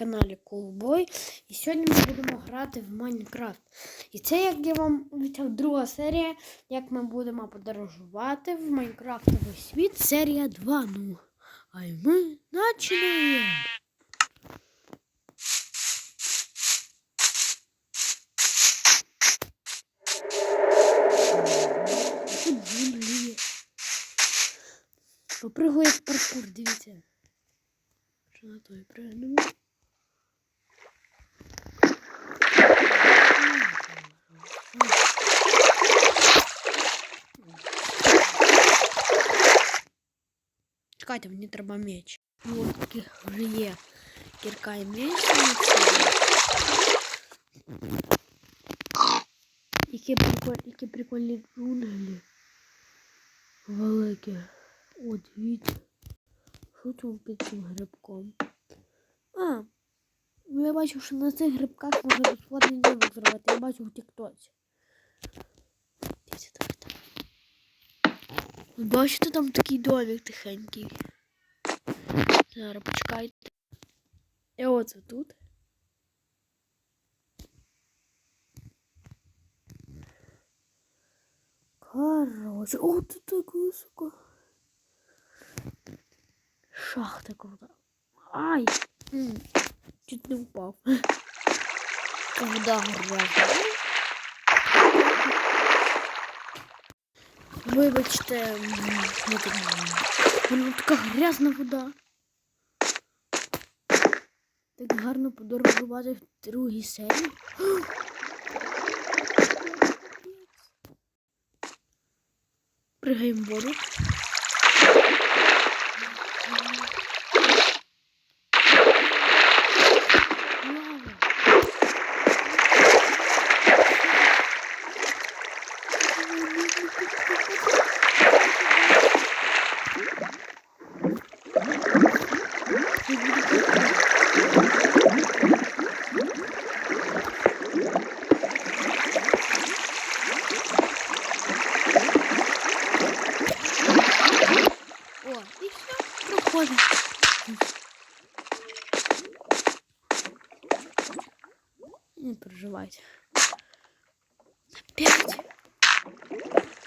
каналі Колбой. І сьогодні ми будемо грати в Майнкрафт. І це, як я вам обіцяв, друга серія, як ми будемо подорожувати в Майнкрафтовий світ. Серія 2. Ну, а й ми починаємо. Попригує паркур, дивіться. Що на той пригнемо. Чекайте, мені треба меч. Ось такий вже є кірка і меч. Які прикольні, які прикольні джунглі. Великі. О, дивіться. Що тут під цим грибком? А, ну я бачу, що на цих грибках можна безплатний домик зробити. Я бачу в тіктоці. Бачите, там такий домик тихенький. Зараз. І оце тут. Короче, о, тут так високо. Шахта крута. Ай! Чуть не упав. Вода грязна. Вибачте, Вона така грязна вода. Так гарно подорожувати в другій серії. Пригаємо воду. О, і все, проходимо. Не переживайте. Опять.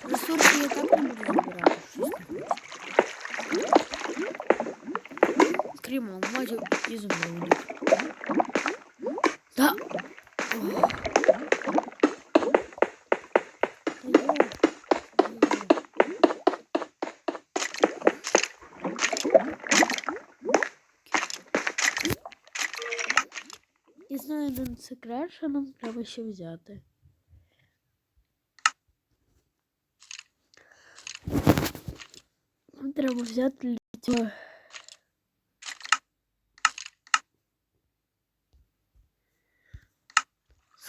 Ресурси я так не буду забирати. Крім алмазів і зумрудів. Да. О. Та йо. І знаю один секрет, що нам треба ще взяти. Нам треба взяти літьо.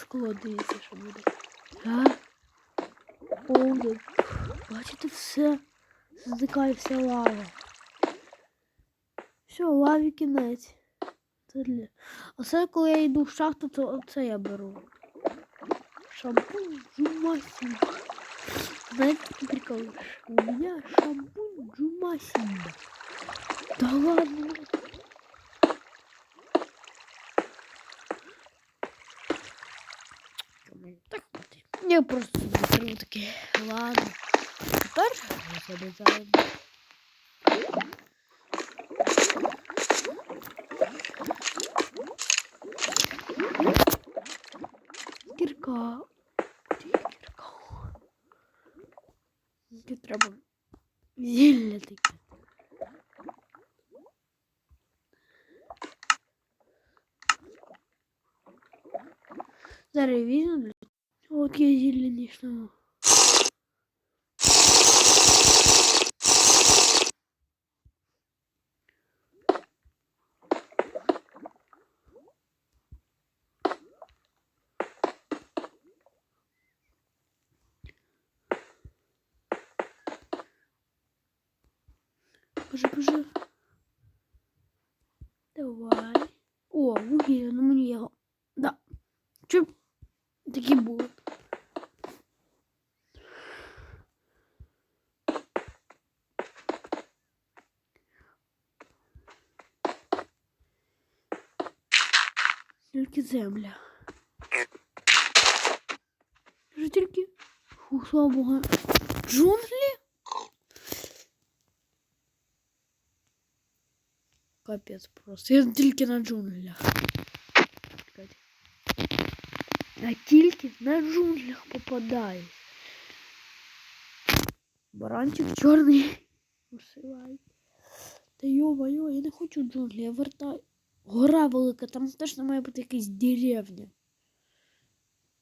Скло, дивіться, що буде. А? Оу, бачите, все зникає вся лава. Все, лаві кінець. Це для... А це коли я йду в шахту, то це я беру. Шампунь Джумасімба. Знаете, такий прикол? У меня шампунь Джумасімба. Да ладно. Я просто беру таке. Ладно. Тепер я себе зараз. Кірка. Де кірка? Мені треба зілля таке. Зараз я візьму. От я знайшла. Боже, боже. Давай. Тільки земля. Вже тільки. Фу, слава Богу. Джунглі? Капець просто. Я тільки на джунглях. Чекайте. Я тільки на джунглях попадаю. Баранчик чорний. Вишивай. Та йо-моє, я не хочу джунглі, я вертаю. Гора велика, там точно має бути якась деревня.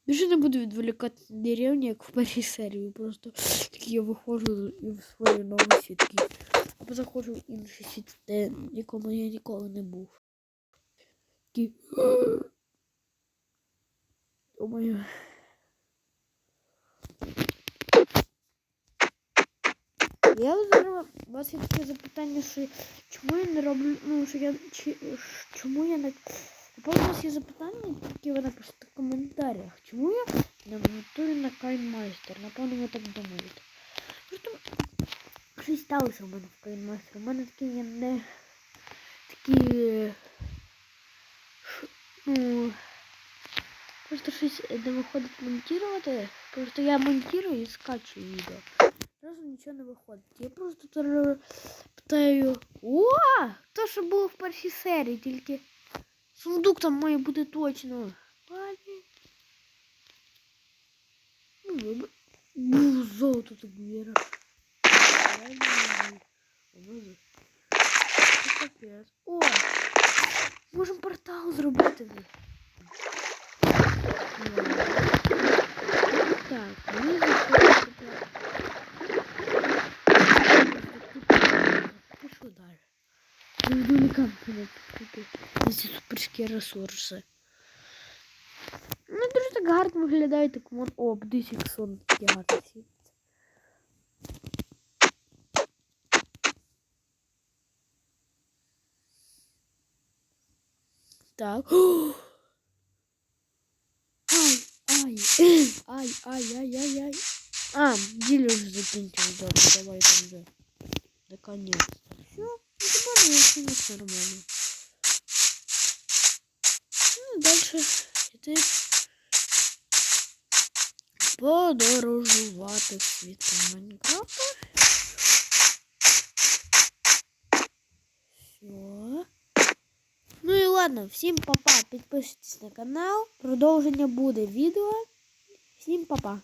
Більше не буду відволікати на деревню, як в першій серії. Просто такі я виходжу і в свої нові сітки. Або заходжу в інший світ, де якому я ніколи не був. Такі. Думаю. Я зараз вас є таке запитання, що чому я не роблю, ну, що я, чи, чому я не... Напевно, у вас є запитання, які ви напишете в коментарях. Чому я не монтую на Кайнмайстер? Напевно, ви так думаєте. Просто щось сталося в мене в Кайнмайстер. У мене такі є не такі. Ну, просто щось не виходить монтувати. Просто я монтую і скачую відео. Зразу нічого не виходить. Я просто тер- питаю. О! То, що було в першій серії, тільки сундук там має бути точно. Ладно. Ну, виб- Бу, золото так віра. О! Можемо портал зробити. вже. Так, мені Люблю лікарні ці суперські ресурси. Ну, дуже так гарно виглядає, так вон, о, дивіться, як сон такі гарні світиться. Так. Ай, ай, ай, ай, ай, ай, ай. А, ділю вже закінчив, добре, давай там вже. Наконец-то. Все, ну теперь я все не нормально. Ну, дальше іти подорожувати в світі Майнкрафта. Все. Ну і ладно, всім папа, підписуйтесь на канал. Продовження буде відео. Всім папа.